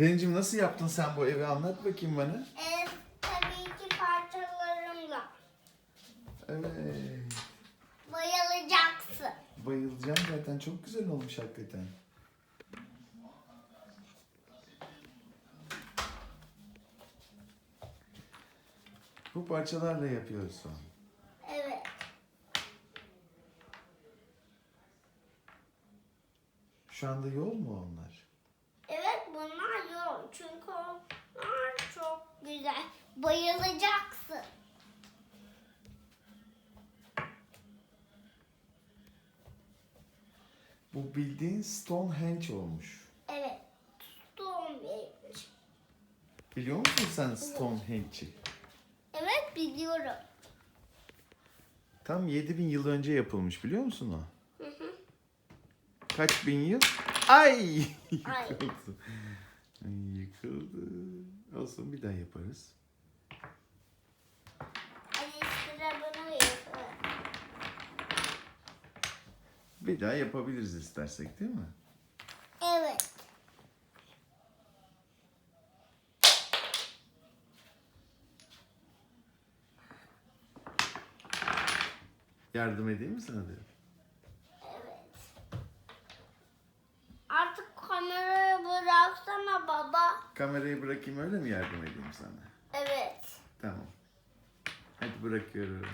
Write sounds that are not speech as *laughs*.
Derincim nasıl yaptın sen bu evi anlat bakayım bana. Ee, tabii ki parçalarımla. Evet. Bayılacaksın. Bayılacağım zaten çok güzel olmuş hakikaten. Bu parçalarla yapıyorsun. Evet. Şu anda yol mu onlar? Çünkü onlar çok güzel. Bayılacaksın. Bu bildiğin Stonehenge olmuş. Evet. Stonehenge. Biliyor musun sen Stonehenge'i? Evet biliyorum. Tam 7000 yıl önce yapılmış biliyor musun o? Kaç bin yıl? Ay! Ay. *laughs* Yıkıldı. Olsun bir daha yaparız. Bir daha yapabiliriz istersek değil mi? Evet. Yardım edeyim mi sana diyor. Evet. Artık kamerayı baba. Kamerayı bırakayım öyle mi yardım edeyim sana? Evet. Tamam. Hadi bırakıyorum.